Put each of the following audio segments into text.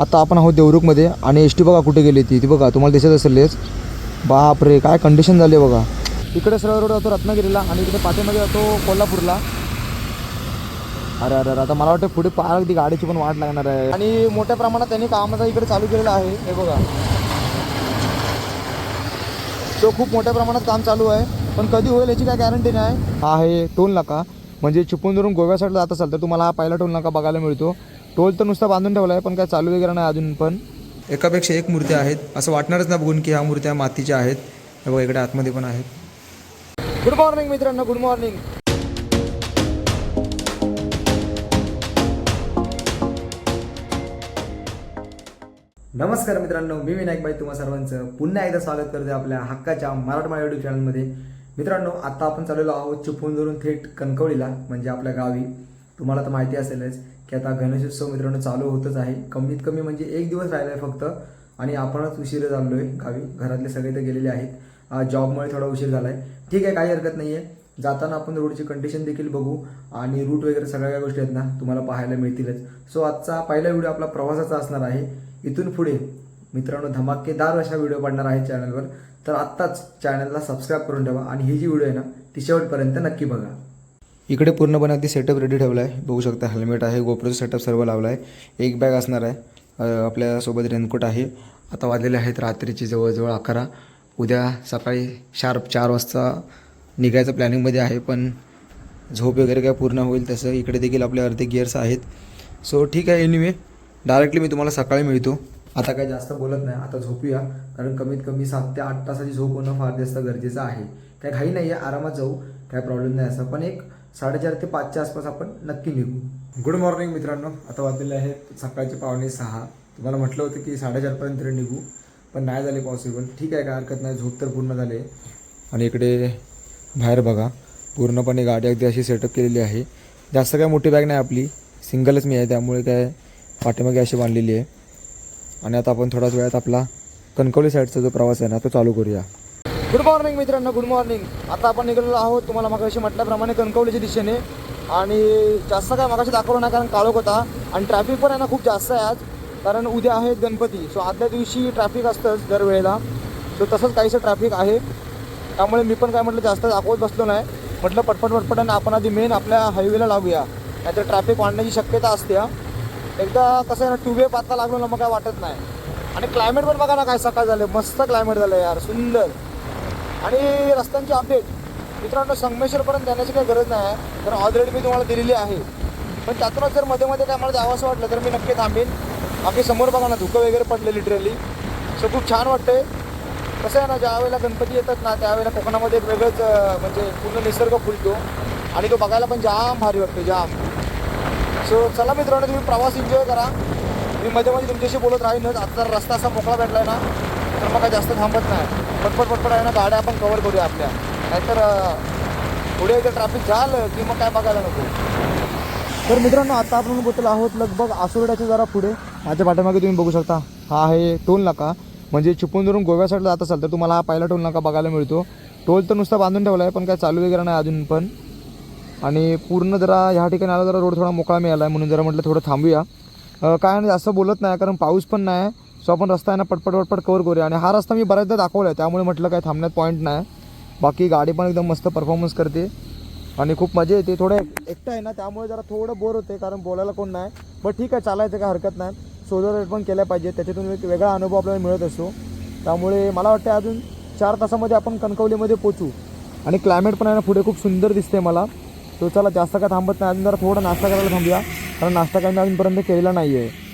आता आपण आहोत देवरुखमध्ये आणि एस टी बघा कुठे गेली ती. ती बघा तुम्हाला दिसत असेलच बापरे काय कंडिशन झाली आहे बघा. इकडे सरळ रोड जातो रत्नागिरीला आणि इकडे पाठीमध्ये जातो कोल्हापूरला. अरे अरे अरे आता मला वाटतं पुढे पार अगदी गाडीची पण वाट लागणार आहे. आणि मोठ्या प्रमाणात त्यांनी कामाचा इकडे चालू केलेलं आहे. हे बघा. तो खूप मोठ्या प्रमाणात काम चालू आहे. पण कधी होईल याची काय गॅरंटी नाही. हा आहे टोल नाका. म्हणजे चिपून धरून गोव्या साईडला जात असाल तर तुम्हाला हा पहिला टोल नाका बघायला मिळतो. टोल तर नुसता बांधून ठेवला आहे पण काय चालू वगैरे नाही अजून पण. एकापेक्षा एक मूर्त्या आहेत. असं वाटणारच ना बघून की ह्या मूर्त्या मातीच्या आहेत. हे बघा इकडे आतमध्ये पण आहेत. गुड मॉर्निंग मित्रांनो. गुड मॉर्निंग नमस्कार मित्रांनो मी विनायक भाई तुम्हा सर्वांचं. पुन्हा एकदा स्वागत करते आपल्या हक्काच्या मराठमा युट्यूब चॅनलमध्ये मित्रांनो आता आपण चाललेलो आहोत चिपळूण धरून थेट कणकवलीला म्हणजे आपल्या गावी. तुम्हाला तर माहिती असेलच. की आता गणेशोत्सव मित्रांनो चालू होतच आहे. कमीत कमी म्हणजे एक दिवस राहिला आहे फक्त. आणि आपणच उशीर चाललो आहे गावी. घरातले सगळे तर गेलेले आहेत. जॉबमुळे थोडा उशीर झाला आहे ठीक आहे काही हरकत नाही आहे जाताना आपण रोडची कंडिशन देखील बघू. आणि रूट वगैरे सगळ्या काही गोष्टी आहेत ना तुम्हाला पाहायला मिळतीलच. सो आजचा पहिला व्हिडिओ आपला प्रवासाचा असणार आहे. इथून पुढे मित्रांनो धमाकेदार अशा व्हिडिओ पडणार आहे चॅनलवर तर आत्ताच चॅनलला सबस्क्राईब करून ठेवा. आणि ही जी व्हिडिओ आहे ना ती शेवटपर्यंत नक्की बघा. इकडे पूर्णपणे अगदी सेटअप रेडी ठेवला आहे बघू शकता हेल्मेट आहे गोप्रोचं सेटअप सर्व लावला आहे एक बॅग असणार आहे. आपल्यासोबत रेनकोट आहे. आता वाजलेले आहेत रात्रीची जवळजवळ अकरा. उद्या सकाळी शार्प चार वाजता निघायचं प्लॅनिंगमध्ये आहे पण झोप वगैरे काय पूर्ण होईल तसं इकडे देखील आपले अर्धे गिअर्स आहेत. सो ठीक आहे एनिवे डायरेक्टली मी तुम्हाला सकाळी मिळतो. आता काय जास्त बोलत नाही आता झोपूया. कारण कमीत कमी सात ते आठ तासाची झोप होणं फार जास्त गरजेचं आहे. काय घाई नाही आहे आरामात जाऊ. काय प्रॉब्लेम नाही असा. पण एक साडेचार ते पाचच्या आसपास आपण नक्की निघू गुड मॉर्निंग मित्रांनो. आता वाजलेले आहेत सकाळचे पावणे सहा. तुम्हाला म्हटलं होतं की साडेचारपर्यंत तरी निघू पण नाही झाले पॉसिबल ठीक आहे काय हरकत नाही. झोप तर पूर्ण झाले आणि इकडे बाहेर बघा पूर्णपणे गाडी अगदी अशी सेटअप केलेली आहे. जास्त काय मोठी बॅग नाही आपली. सिंगलच मी आहे त्यामुळे काय पाठीमागे अशी बांधलेली आहे. आणि आता आपण थोड्याच वेळात आपला कणकवली साईडचा जो प्रवास आहे ना तो चालू करूया. गुड मॉर्निंग मित्रांनो गुड मॉर्निंग आता आपण निघालेलो आहोत तुम्हाला मगाशी म्हटल्याप्रमाणे कणकवलीच्या दिशेने. आणि जास्त काय मगाशी दाखवलं नाही कारण काळोख होता. आणि ट्रॅफिक पण आहे ना खूप जास्त आहे आज. कारण उद्या आहेत गणपती. सो आदल्या दिवशी ट्रॅफिक असतंच दरवेळेला. सो तसंच काहीसं ट्रॅफिक आहे. त्यामुळे मी पण काय म्हटलं जास्त दाखवत बसलो नाही. म्हटलं पटपट पटपट आणि आपण आधी मेन आपल्या हायवेला लागूया नाहीतर ट्रॅफिक वाढण्याची शक्यता असते एकदा कसं आहे ना टू वे पात्ता लागलो ना मग काय वाटत नाही. आणि क्लायमेट पण बघा ना काय सकाळ झालं. मस्त क्लायमेट झालं यार. सुंदर. आणि रस्त्यांची अपडेट. मित्रांनो संगमेश्वरपर्यंत जाण्याची काही गरज नाही आहे. कारण ऑलरेडी मी तुम्हाला दिलेली आहे. पण त्यातूनच जर मध्ये मध्ये काय मला जावंसं वाटलं तर मी नक्की थांबेन. आपली समोर बघा ना धुकं वगैरे पडले लिटरली सो खूप छान वाटतंय. कसं आहे ना ज्या वेळेला गणपती येतात ना त्यावेळेला कोकणामध्ये एक वेगळंच म्हणजे पूर्ण निसर्ग फुलतो. आणि तो बघायला पण जाम भारी वाटतो जाम. सो चला मित्रांनो तुम्ही प्रवास एन्जॉय करा. मी मध्ये मध्ये तुमच्याशी बोलत राहीनच. आता रस्ता असा मोकळा भेटलाय ना. तर मग काय जास्त थांबत नाही. पटपट पटपट आहे ना गाड्या आपण कवर करूया आपल्या. नाहीतर पुढे जर ट्रॅफिक झालं की मग काय बघायला नको. तर मित्रांनो आता आपण बोलतो आहोत लगभग आसोड्याच्या जरा पुढे. माझ्या पाठीमागे तुम्ही बघू शकता हा आहे टोल नाका. म्हणजे चिपळूण धरून गोव्या साईडला जात असाल तर तुम्हाला हा पहिला टोल नाका बघायला मिळतो. टोल तर नुसता बांधून ठेवला आहे पण काय चालू वगैरे नाही अजून पण. आणि पूर्ण जरा ह्या ठिकाणी आला जरा रोड थोडा मोकळा मिळाला आहे म्हणून जरा म्हटलं थोडं थांबूया. काय नाही जास्त बोलत नाही कारण पाऊस पण नाही. तो आपण रस्ता आहे ना पटपट पटपट कवर करूया. आणि हा रस्ता मी बऱ्याचदा दाखवला आहे त्यामुळे म्हटलं काय थांबण्यात पॉईंट नाही. बाकी गाडी पण एकदम मस्त परफॉर्मन्स करते. आणि खूप मजा येते. थोडं एकटं आहे ना त्यामुळे जरा थोडं बोर होते कारण बोलायला कोण नाही. बट ठीक आहे चालायचं काय हरकत नाही. सोलो रेट पण केल्या पाहिजे त्याच्यातून एक वेगळा अनुभव आपल्याला मिळत असतो. त्यामुळे मला वाटतं अजून चार तासामध्ये आपण कणकवलीमध्ये पोचू आणि क्लायमेट पण आहे ना पुढे खूप सुंदर दिसते मला. तो चला जास्त काय थांबत नाही. अजून जरा थोडं नाश्ता करायला थांबूया. कारण नाश्ता काही अजूनपर्यंत केलेला नाही आहे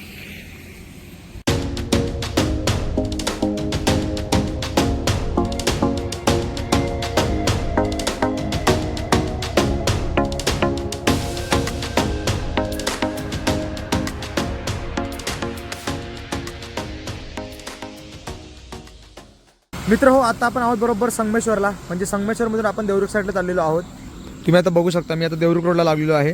मित्र हो आता आपण आहोत बरोबर संगमेश्वरला. म्हणजे संगमेश्वरमधून आपण देवरुख साईडला चाललेलो आहोत. तुम्ही आता बघू शकता मी आता देवरुख रोडला लागलेलो आहे.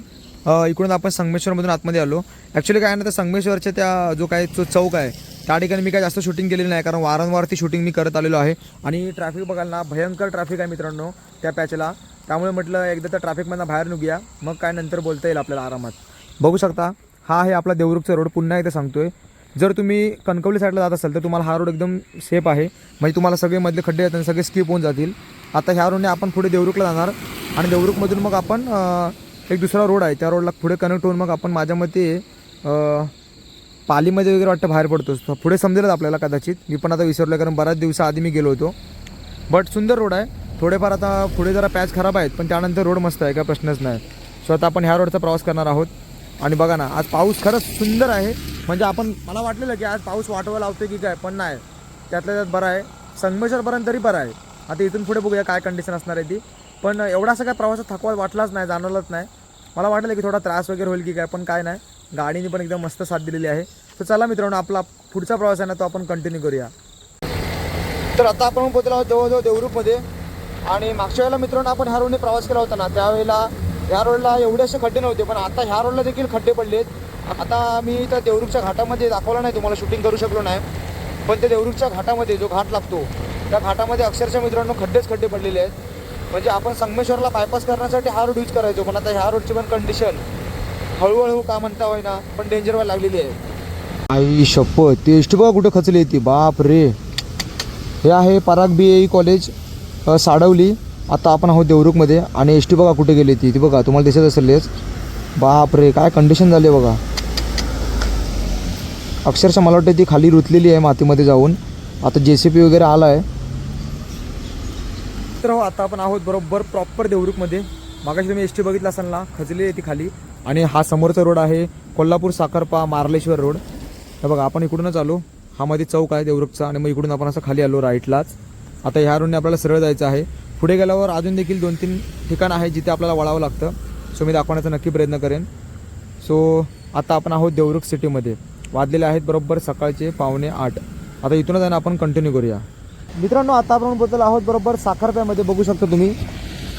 इकडून आपण संगमेश्वरमधून आतमध्ये आलो. ॲक्च्युली काय ना तर संगमेश्वरच्या त्या जो काय जो चौक आहे त्या ठिकाणी मी काय जास्त शूटिंग केलेली नाही कारण वारंवार ती शूटिंग मी करत आलेलो आहे. आणि ट्रॅफिक बघाल ना भयंकर ट्रॅफिक आहे मित्रांनो त्या पॅचला त्यामुळे म्हटलं एकदा त्या ट्रॅफिकमधनं बाहेर निघूया. मग काय नंतर बोलता येईल आपल्याला आरामात. बघू शकता हा आहे आपला देवरुखचा रोड पुन्हा एकदा सांगतोय. जर तुम्ही कणकवली साईडला जात असाल तर तुम्हाला हा रोड एकदम सेफ आहे. म्हणजे तुम्हाला सगळे मधले खड्डे आहेत आणि सगळे स्किप होऊन जातील. आता ह्या रोडने आपण पुढे देवरुखला जाणार. आणि देवरुखमधून मग आपण एक दुसरा रोड आहे. त्या रोडला पुढे कनेक्ट होऊन मग आपण माझ्या मते पालीमध्ये वगैरे वाटतं बाहेर पडतो तो पुढे समजेलच आपल्याला कदाचित. मी पण आता विसरलो कारण बऱ्याच दिवसाआधी मी गेलो होतो. बट सुंदर रोड आहे. थोडेफार आता पुढे जरा पॅच खराब आहेत पण त्यानंतर रोड मस्त आहे काय प्रश्नच नाही. सो आता आपण ह्या रोडचा प्रवास करणार आहोत. आणि बघा ना आज पाऊस खरंच सुंदर आहे. म्हणजे आपण मला वाटलेलं की आज पाऊस वाटवा लावतो की काय पण नाही. त्यातल्या त्यात बरं आहे. संगमेश्वरपर्यंत तरी बरं आहे. आता इथून पुढे बघूया काय कंडिशन असणार आहे ती. पण एवढा सगळा प्रवासात थकवा वाटलाच नाही जाणवलाच नाही. मला वाटलं की थोडा त्रास वगैरे होईल की काय पण काय नाही. गाडीने पण एकदम मस्त साथ दिलेली आहे. तर चला मित्रांनो आपला पुढचा प्रवास आहे ना तो आपण कंटिन्यू करूया. तर आता आपण पोहोचलो आहोत जवळजवळ देवरूपमध्ये. आणि मागच्या वेळेला मित्रांनो आपण ह्या प्रवास केला होता ना त्यावेळेला ह्या रोडला एवढे असे खड्डे नव्हते पण आता ह्या रोडला देखील खड्डे पडलेत. आता मी त्या देवरुखच्या घाटामध्ये दाखवला नाही तुम्हाला शूटिंग करू शकलो नाही. पण त्या देवरुखच्या घाटामध्ये जो घाट लागतो त्या घाटामध्ये अक्षरशः मित्रांनो खड्डेच खड्डे पडलेले आहेत. म्हणजे आपण संगमेश्वरला बायपास करण्यासाठी हा रोड यूज करायचो पण आता ह्या रोडची पण कंडिशन हळूहळू का म्हणता होईना पण डेंजर व्हायला लागलेली आहे. आई शपथ ते बघा कुठं खचली ती. बाप रे हे आहे पराग बी ए कॉलेज साडवली. आता आपण आहोत देवरुखमध्ये आणि एस टी बघा कुठे गेली ती. ती बघा तुम्हाला दिसत असेलच बाप रे काय कंडिशन झाली आहे बघा. अक्षरशः मला वाटतं ती खाली रुतलेली आहे मातीमध्ये जाऊन. आता जे सी पी वगैरे आला आहे तर हो आता आपण आहोत बरोबर प्रॉपर देवरुखमध्ये. मागाशी तुम्ही एस टी बघितला असाल ना खचली आहे ती खाली. आणि हा समोरचा रोड आहे कोल्हापूर साखरपा मार्लेश्वर रोड. हे बघा आपण इकडूनच आलो. हा मध्ये चौक आहे देवरुखचा आणि मग इकडून आपण असं खाली आलो राईटलाच आता ह्या रोडने आपल्याला सरळ जायचं आहे. पुढे गेल्यावर अजून देखील दोन तीन ठिकाणं आहे जिथे आपल्याला वळावं लागतं. सो मी दाखवण्याचा नक्की प्रयत्न करेन. सो आता आपण आहोत देवरुख सिटीमध्ये. वाजलेले आहेत बरोबर सकाळचे पावणे आठ. आता इथूनच आहे ना आपण कंटिन्यू करूया. मित्रांनो आता आपण बोलतो आहोत बरोबर साखरप्यामध्ये. बघू शकता तुम्ही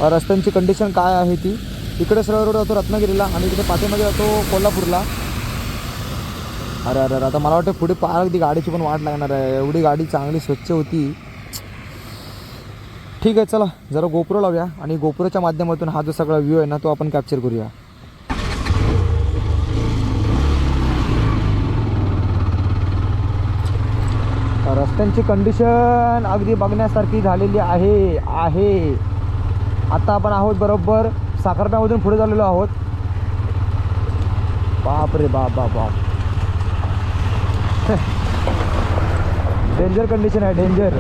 रस्त्यांची कंडिशन काय आहे ती. इकडे सरळ रोड जातो रत्नागिरीला आणि इकडे पाठीमध्ये जातो कोल्हापूरला. अरे अरे अरे आता मला वाटतं पुढे पार अगदी गाडीची पण वाट लागणार आहे. एवढी गाडी चांगली स्वच्छ होती. ठीक आहे चला. जरा गोप्रो लावूया आणि गोप्रोच्या माध्यमातून हा जो सगळा व्ह्यू आहे ना तो आपण कॅप्चर करूया. रस्त्यांची कंडिशन अगदी बघण्यासारखी झालेली आहे आहे. आता आपण आहोत बरोबर साखरप्यामधून पुढे झालेलो आहोत. बाप रे बाप बाप बाप डेंजर कंडिशन आहे डेंजर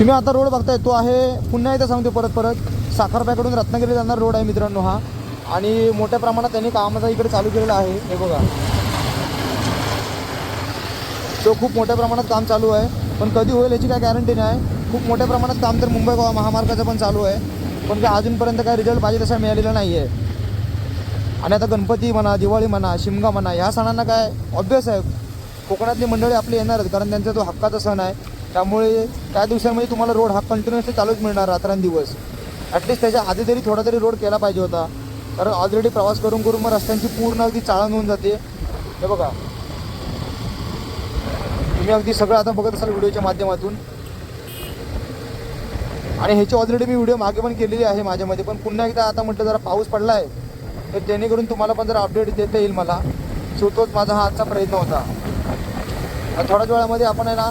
तुम्ही आता रोड बघताय तो आहे पुन्हा एकदा सांगतो परत परत. साखरप्याकडून रत्नागिरी जाणार रोड आहे मित्रांनो हा. आणि मोठ्या प्रमाणात त्यांनी कामाचा इकडे चालू केलेला आहे. हे बघा. तो खूप मोठ्या प्रमाणात काम चालू आहे. पण कधी होईल याची काय गॅरंटी नाही. खूप मोठ्या प्रमाणात काम तर मुंबई गोवा महामार्गाचं पण चालू आहे. पण काय अजूनपर्यंत काय रिझल्ट पाहिजे तसा मिळालेला नाही आहे आणि आता गणपती म्हणा दिवाळी म्हणा शिमगा म्हणा ह्या सणांना काय ऑब्वियस आहे. कोकणातली मंडळी आपली येणारच कारण त्यांचा तो हक्काचा सण आहे. त्यामुळे त्या दिवसामध्ये तुम्हाला रोड हा कंटिन्युअसली चालूच मिळणार रात्रंदिवस. ॲटलिस्ट त्याच्या आधी तरी थोडा तरी रोड केला पाहिजे होता कारण ऑलरेडी प्रवास करून करून मग रस्त्यांची पूर्ण अगदी चाळण होऊन जाते. हे बघा. तुम्ही अगदी सगळं आता बघत असाल व्हिडिओच्या माध्यमातून. आणि ह्याची ऑलरेडी मी व्हिडिओ मागे पण केलेली आहे माझ्यामध्ये पण पुन्हा एकदा आता म्हटलं जरा पाऊस पडला आहे तर जेणेकरून तुम्हाला पण जरा अपडेट देता येईल मला. सो तोच माझा हा आजचा प्रयत्न होता. थोड्याच वेळामध्ये आपण आहे ना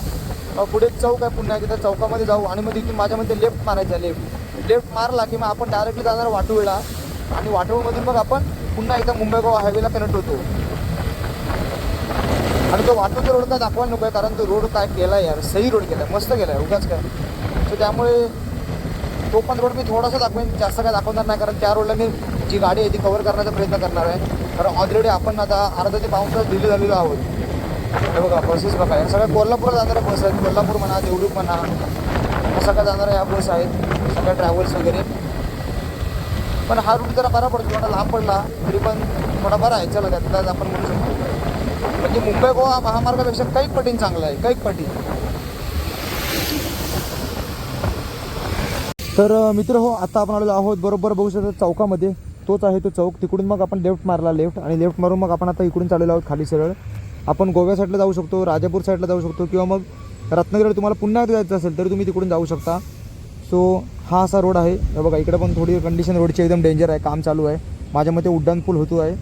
पुढे एक चौक आहे पुन्हा एकदा? चौकामध्ये जाऊ आणि मग तिथून माझ्यामध्ये लेफ्ट मारायचा लेफ्ट लेफ्ट मारला की मग आपण डायरेक्टली जाणार वाटोळला. आणि वाटोळमधून मग आपण पुन्हा एकदा मुंबई गोवा हायवेला कनेक्ट होतो. आणि तो वाटोचा रोड काय दाखवायला नको आहे कारण तो रोड काय केला आहे यार. सही रोड केला आहे मस्त केला आहे उगाच काय. सो त्यामुळे तो पण रोड मी थोडासा दाखवेन. जास्त काय दाखवणार नाही कारण त्या रोडला मी जी गाडी आहे ती कवर करण्याचा प्रयत्न करणार आहे. कारण ऑलरेडी आपण आता अर्धा ते पाऊन तास दिले झालेलो आहोत. हे बघा बसेस बघा या सगळ्या कोल्हापूरला जाणाऱ्या बस आहेत. कोल्हापूर म्हणा देवरूप म्हणा या सगळ्या जाणाऱ्या ह्या बस आहेत. सगळ्या ट्रॅव्हल्स वगैरे. पण हा रूट जरा बरा पडतो थोडा लांब पडला तरी पण थोडा बरा आहे. चला त्यातलाच आपण म्हणू शकतो. म्हणजे मुंबई गोवा महामार्गापेक्षा काही पटीन चांगला आहे काही पटीन. तर मित्र हो आता आपण आलेलो आहोत बरोबर बघू शकतो चौकामध्ये. तोच आहे तो चौक. तिकडून मग आपण लेफ्ट मारला लेफ्ट आणि लेफ्ट मारून मग आपण आता इकडून चाललेलो आहोत खाली सरळ. आपण गोव्या साईडला जाऊ शकतो राजापूर साईडला जाऊ शकतो किंवा मग रत्नागिरीला तुम्हाला पुन्हा एकदा जायचं असेल तर तुम्ही तिकडून जाऊ शकता. सो हा असा रोड आहे. बघा इकडे पण थोडी कंडिशन रोडची एकदम डेंजर आहे काम चालू आहे. माझ्या मते उड्डाण पूल होतो आहे.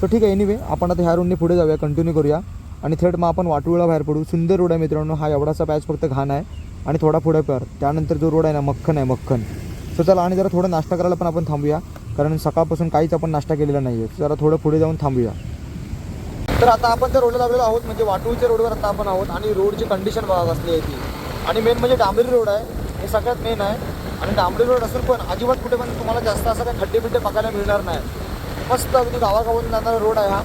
सो ठीक आहे एनिवे आपण आता ह्या रोडने पुढे जाऊया कंटिन्यू करूया. आणि थेट मग आपण वाटुळा बाहेर पडू. सुंदर रोड आहे मित्रांनो हा एवढासा पॅच फक्त घाण आहे. आणि थोडा पुढे पर त्यानंतर जो रोड आहे ना मक्खन आहे मक्खन. सो चला आणि जरा थोडं नाश्ता करायला पण आपण थांबूया. कारण सकाळपासून काहीच आपण नाश्ता केलेला नाही आहे जरा थोडं पुढे जाऊन थांबूया. तर आता आपण त्या रोडला लागलेलो आहोत म्हणजे वाटूळच्या रोडवर आता आपण आहोत आणि रोडची कंडिशन बघा असली आहे ती. आणि मेन म्हणजे डांबरी रोड आहे हे सगळ्यात मेन आहे. आणि डांबरी रोड असून पण अजिबात कुठे पण तुम्हाला जास्त असं काही खड्डे बिड्डे बघायला मिळणार नाही. मस्त अगदी गावागावातून जाणारा रोड आहे हा.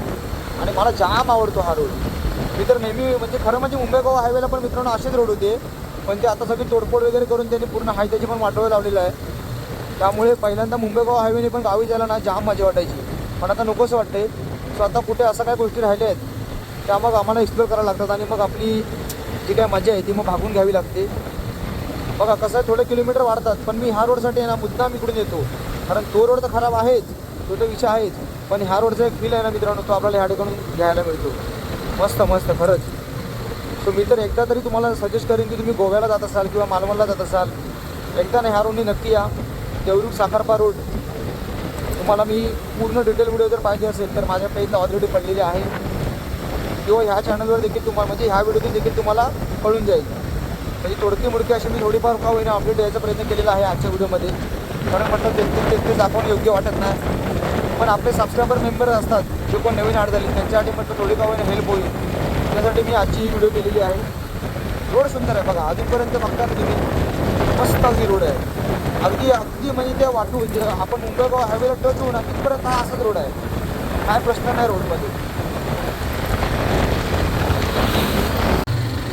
आणि मला जाम आवडतो हा रोड. मी तर नेहमी म्हणजे खरं म्हणजे मुंबई गोवा हायवेला पण मित्रांनो असेच रोड होते. पण ते आता सगळी तोडफोड वगैरे करून त्यांनी पूर्ण हाय त्याची पण वाटोळे लावलेलं आहे. त्यामुळे पहिल्यांदा मुंबई गोवा हायवेने पण गावी जायला ना जाम मजा वाटायची. पण आता नकोसं वाटते सो आता कुठे असं काय गोष्टी राहिल्या आहेत त्या मग आम्हाला एक्सप्लोर करायला लागतात आणि मग आपली जी काय मजा आहे ती मग भागून घ्यावी लागते. बघा कसं आहे थोडे किलोमीटर वाढतात पण मी ह्या रोडसाठी आहे ना मुद्दाम इकडून येतो. कारण तो रोड तर खराब आहेच तो तर विषय आहेच पण ह्या रोडचा एक फील आहे ना मित्रांनो तो आपल्याला ह्या ठिकाणून घ्यायला मिळतो. मस्त मस्त खरंच. सो मी तर एकदा तरी तुम्हाला सजेस्ट करेन की तुम्ही गोव्याला जात असाल किंवा मालवणला जात असाल एकदा ना ह्या रोडनी नक्की या. देवरुख साखरपा रोड तुम्हाला मी पूर्ण डिटेल व्हिडिओ जर पाहिजे असेल तर माझ्या पेजला ऑलरेडी पडलेली आहे. किंवा ह्या चॅनलवर देखील तुम्हाला म्हणजे ह्या व्हिडिओतून देखील तुम्हाला कळून जाईल. म्हणजे तोडकी मुडकी अशी मी थोडीफार का होईना अपडेट द्यायचा प्रयत्न केलेला आहे आजच्या व्हिडिओमध्ये कारण म्हटलं तेच तेच दाखवणं योग्य वाटत नाही. पण आपले सबस्क्रायबर मेंबर असतात जे कोण नवीन आड झाले त्यांच्यासाठी म्हटलं थोडी का होईना हेल्प होईल. त्यासाठी मी आजची ही व्हिडिओ केलेली आहे. रोड सुंदर आहे बघा. अजूनपर्यंत बघता तुम्ही. मस्त अगदी रोड आहे. अगदी अगदी म्हणजे त्या वाटू आपण मुंबई हायवेला टच होऊ ना तिथपर्यंत हा असाच रोड आहे. काय प्रश्न नाही रोडमध्ये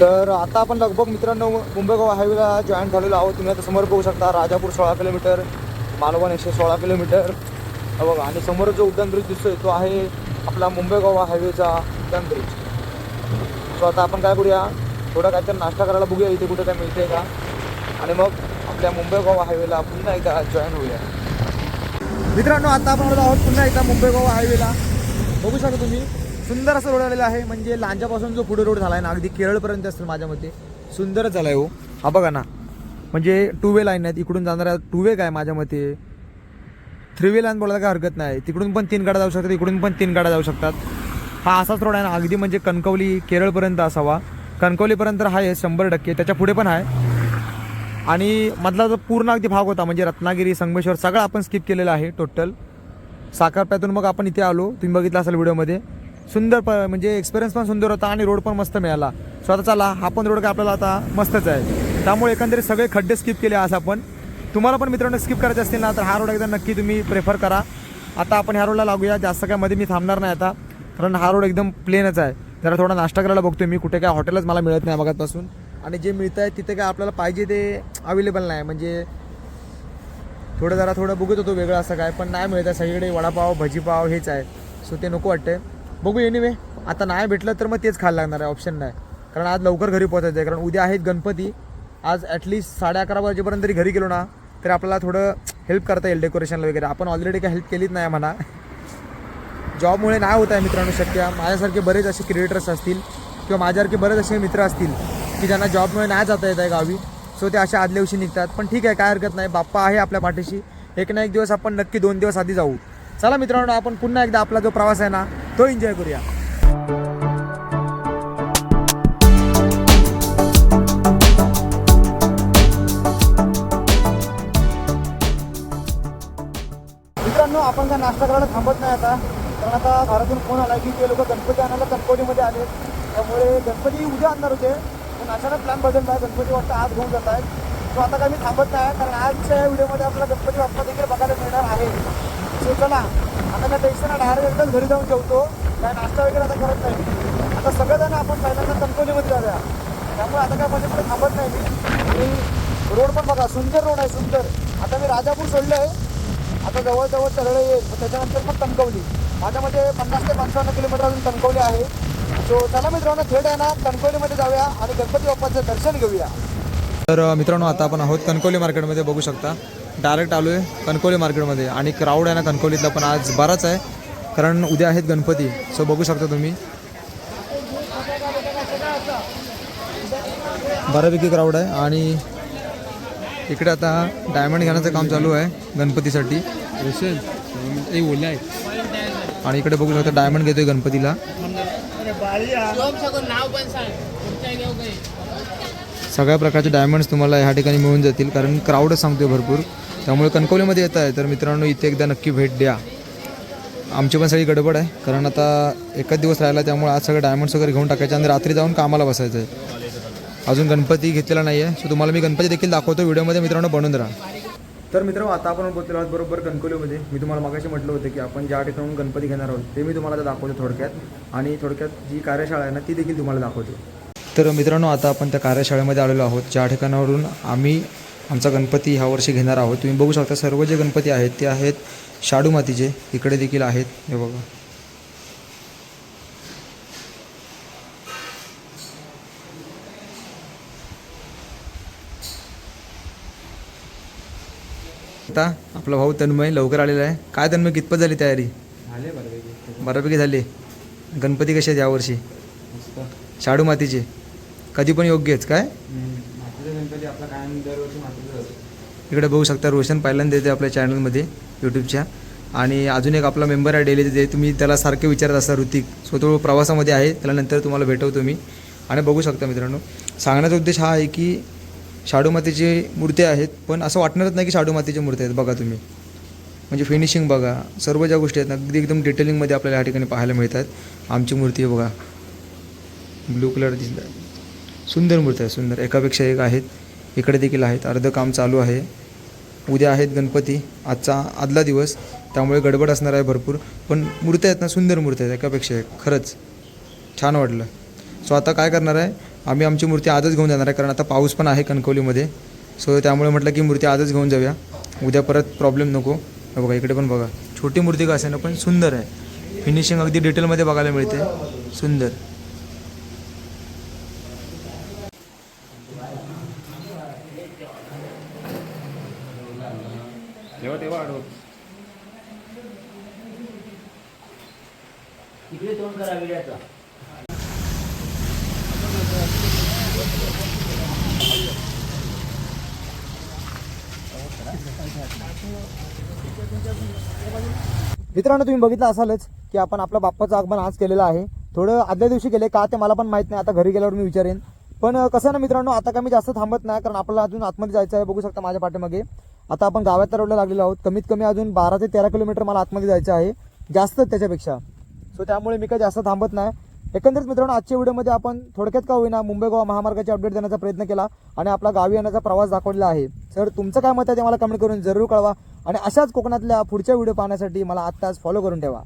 तर आता आपण लगभग मित्रांनो मुंबई गोवा हायवेला जॉईन झालेलो आहोत. तुम्ही आता समोर बघू शकता राजापूर सोळा किलोमीटर मालवण एकशे सोळा किलोमीटर बघा आणि समोर जो उड्डाण ब्रिज दिसतोय तो आहे आपला मुंबई गोवा हायवेचा उड्डाण ब्रिज सो आता आपण काय करूया? थोडा काहीतरी नाश्ता करायला बघूया इथे कुठे काय मिळते का? आणि मग आपल्या मुंबई गोवा हायवेला पुन्हा एकदा जॉईन होऊया. मित्रांनो आता आपण आहोत पुन्हा एकदा मुंबई गोवा हायवेला बघू शकता तुम्ही सुंदर असं रोड आलेला आहे. म्हणजे लांजापासून जो पुढे रोड झाला आहे ना अगदी केरळपर्यंत असेल माझ्या मते सुंदरच झाला आहे हो. हा बघा ना. म्हणजे टू वे लाईन आहेत. इकडून जाणाऱ्या टू वे काय माझ्या मते थ्री वे लाईन बोलायला काय हरकत नाही. तिकडून पण तीन गाड्या जाऊ शकतात इकडून पण तीन गाड्या जाऊ शकतात. हा असाच रोड आहे ना. अगदी म्हणजे कणकवली केरळपर्यंत असावा. कणकवलीपर्यंत आहे शंभर टक्के. त्याच्या पुढे पण आहे. आणि मधला जो पूर्ण अगदी भाग होता म्हणजे रत्नागिरी संगमेश्वर सगळं आपण स्किप केलेलं आहे टोटल साखरप्यातून मग आपण इथे आलो. तुम्ही बघितलं असाल व्हिडिओमध्ये. सुंदर प म्हणजे एक्सपिरियन्स पण सुंदर होता आणि रोड पण मस्त मिळाला. स्वतः चला हा पण रोड काय आपल्याला आता मस्तच आहे. त्यामुळे एकंदरीत सगळे खड्डे स्किप केले आज आपण. तुम्हाला पण मित्रांनो स्किप करायचे असतील ना तर हा रोड एकदा नक्की तुम्ही प्रेफर करा. आता आपण ह्या रोडला लागूया. जास्त काय मध्ये मी थांबणार नाही आता. कारण हा रोड एकदम प्लेनच आहे. जरा थोडा नाश्ता करायला बघतोय मी. कुठे काय हॉटेलच मला मिळत नाही मगातपासून आणि जे मिळतं आहे तिथे काय आपल्याला पाहिजे ते अवेलेबल नाही. म्हणजे थोडं जरा थोडं बघत होतो वेगळं असं काय पण नाही मिळत आहे. सगळीकडे वडापाव भजीपाव हेच आहे. सो ते नको वाटते बघू एनिवे आता नाही भेटलं तर मग तेच खायला लागणार आहे. ऑप्शन नाही. कारण आज लवकर घरी पोहोचायचं आहे. कारण उद्या आहेत गणपती. आज ॲटलिस्ट साडे अकरा वाजेपर्यंत तरी घरी गेलो ना तर आपल्याला थोडं हेल्प करता येईल डेकोरेशनला वगैरे. आपण ऑलरेडी काय हेल्प केलीच नाही म्हणा जॉबमुळे नाही होत आहे मित्रांनो शक्य. माझ्यासारखे बरेच असे क्रिएटर्स असतील किंवा माझ्यासारखे बरेच असे मित्र असतील. की ज्यांना जॉबमुळे नाही जाता येत आहे गावी. सो ते अशा आदल्या दिवशी निघतात. पण ठीक आहे काय हरकत नाही. बाप्पा आहे आपल्या पाठीशी. एक ना एक दिवस आपण नक्की दोन दिवस आधी जाऊ. चला मित्रांनो आपण पुन्हा एकदा आपला जो प्रवास आहे ना तो एन्जॉय करूया. मित्रांनो आपण काय नाश्ता करायला थांबत नाही आता. कारण आता घरातून फोन आला की ते लोक गणपती आणायला गणपतीमध्ये आले त्यामुळे गणपती उद्या आणणार होते. पण अचानक प्लॅन बदलला आहे गणपती बाप्पा आज घेऊन जात आहेत सो आता काही मी थांबत नाही कारण आजच्या व्हिडिओमध्ये आपल्याला गणपती बाप्पा देखील बघायला मिळणार आहे. सो चला आता काय टेन्शन डायरेक्ट एकदाच घरी जाऊन जेवतो. काय नाश्ता वगैरे आता करत नाही. आता सगळेजण आपण पहिल्यांदा कणकवलीमध्ये जाऊया. त्यामुळे आता काय माझ्याकडे थांबत नाही मी. आणि रोड पण बघा सुंदर रोड आहे सुंदर. आता मी राजापूर सोडलं आहे आता जवळजवळ तरळे येईल. त्याच्यानंतर मग कणकवली माझ्यामध्ये पन्नास ते पंचावन्न किलोमीटर अजून कणकवली आहे. सो चला मित्रांनो थेट आहे ना कणकवलीमध्ये जाऊया आणि गणपती बाप्पाचं दर्शन घेऊया. तर मित्रांनो आता आपण आहोत कणकवली मार्केटमध्ये बघू शकता. डायरेक्ट आलो आहे कणकवली मार्केटमध्ये आणि क्राऊड आहे ना कणकवलीतला पण आज बराच आहे कारण उद्या आहेत गणपती. सो बघू शकता तुम्ही. बऱ्यापैकी क्राऊड आहे आणि इकडे आता डायमंड घेण्याचं काम चालू आहे गणपतीसाठी. ते ओले आहे आणि इकडे बघू शकता डायमंड घेतोय गणपतीला. नाव पण सांग. कुठच्या घेऊ काही सगळ्या प्रकारचे डायमंड्स तुम्हाला ह्या ठिकाणी मिळून जातील कारण क्राऊडच सांगतोय भरपूर. त्यामुळे कणकवलीमध्ये येत आहे तर मित्रांनो इथे एकदा नक्की भेट द्या. आमची पण सगळी गडबड आहे कारण आता एकच दिवस राहिला त्यामुळे आज सगळं डायमंड्स वगैरे घेऊन टाकायचे आणि रात्री जाऊन कामाला बसायचं आहे अजून गणपती घेतलेला नाही आहे सो तुम्हाला मी गणपती देखील दाखवतो व्हिडिओमध्ये मित्रांनो बनवून राहा. तर मित्रांनो आता आपण पोहोचलो आहोत बरोबर कणकवलीमध्ये मी तुम्हाला मागाशी म्हटलं होतं की आपण ज्या ठिकाणून गणपती घेणार आहोत ते मी तुम्हाला आता दाखवतो थोडक्यात. आणि थोडक्यात जी कार्यशाळा आहे ना ती देखील तुम्हाला दाखवतो. तर मित्रांनो आता आपण त्या कार्यशाळेमध्ये आलेलो आहोत. ज्या ठिकाणावरून आम्ही आमचा गणपती ह्या वर्षी घेणार आहोत. तुम्ही बघू शकता सर्व जे गणपती आहेत ते आहेत शाडू मातीचे इकडे देखील आहेत. हे बघा. आता आपला भाऊ तन्मय लवकर आलेला आहे. काय तन्मय कितपत झाली तयारी? बऱ्यापैकी. झाली. गणपती कसे आहेत यावर्षी? शाडू मातीचे. कधी पण योग्यच काय? दरवर्षी मातीचा असतो. इकडे बघू शकता रोशन पहिल्यांदा येते आपल्या चॅनलमध्ये यूट्यूबच्या आणि अजून एक आपला मेंबर आहे डेलीचे जे तुम्ही त्याला सारखे विचारत असता ऋतिक. सो तो प्रवासामध्ये आहे त्याला नंतर तुम्हाला भेटवतो मी. आणि बघू शकता मित्रांनो. सांगण्याचा उद्देश हा आहे की शाडू मातीची मूर्ती आहेत पण असं वाटणारच नाही की शाडू मातीच्या मूर्ती आहेत बघा तुम्ही. म्हणजे फिनिशिंग बघा सर्व ज्या गोष्टी आहेत ना अगदी एकदम डिटेलिंगमध्ये आपल्याला या ठिकाणी पाहायला मिळतात. आमची मूर्ती आहे बघा. ब्लू कलर दिसत सुंदर मूर्ती आहे सुंदर. एकापेक्षा एक आहेत. इकडे देखील आहेत. अर्धं काम चालू आहे. उद्या आहेत गणपती. आजचा आदला दिवस. त्यामुळे गडबड असणार आहे भरपूर. पण मूर्त्या आहेत ना सुंदर मूर्त्या आहेत एकापेक्षा एक. खरंच. छान वाटलं. सो आता काय करणार आहे? आम्ही आमची मूर्ती आजच घेऊन जाणार आहे कारण आता पाऊस पण आहे कणकवलीमध्ये. सो त्यामुळे म्हटलं की मूर्ती आजच घेऊन जाऊया. उद्या परत प्रॉब्लेम नको. बघा इकडे पण बघा. छोटी मूर्ती का असेल ना पण सुंदर आहे. फिनिशिंग अगदी डिटेलमध्ये बघायला मिळते. सुंदर. मित्रांनो तुम्ही बघितलं असालच की आपण आपलं बाप्पाचं आगमन आज केलेलं आहे. थोडं आदल्या दिवशी केले का ते मला पण माहीत नाही. आता घरी गेल्यावर मी विचारेन. पण कसं आहे ना मित्रांनो आता का मी जास्त थांबत नाही कारण आपल्याला अजून आतमध्ये जायचं आहे. बघू शकता माझ्या पाठीमागे. आता आपण गावात रोडला लागलेलो आहोत. कमीत कमी अजून बारा ते तेरा किलोमीटर मला आतमध्ये जायचं आहे. जास्त त्याच्यापेक्षा. सो त्यामुळे मी काही जास्त थांबत नाही. एकंदरीत मित्रांनो आजच्या व्हिडिओमध्ये आपण थोडक्यात का होईना मुंबई गोवा महामार्गाची अपडेट देण्याचा प्रयत्न केला आणि आपला गावी येण्याचा प्रवास दाखवलेला आहे. सर तुमचं काय मत आहे ते मला कमेंट करून जरूर कळवा आणि अशाच कोकणातल्या पुढच्या व्हिडिओ पाहण्यासाठी मला आत्ताच फॉलो करून ठेवा.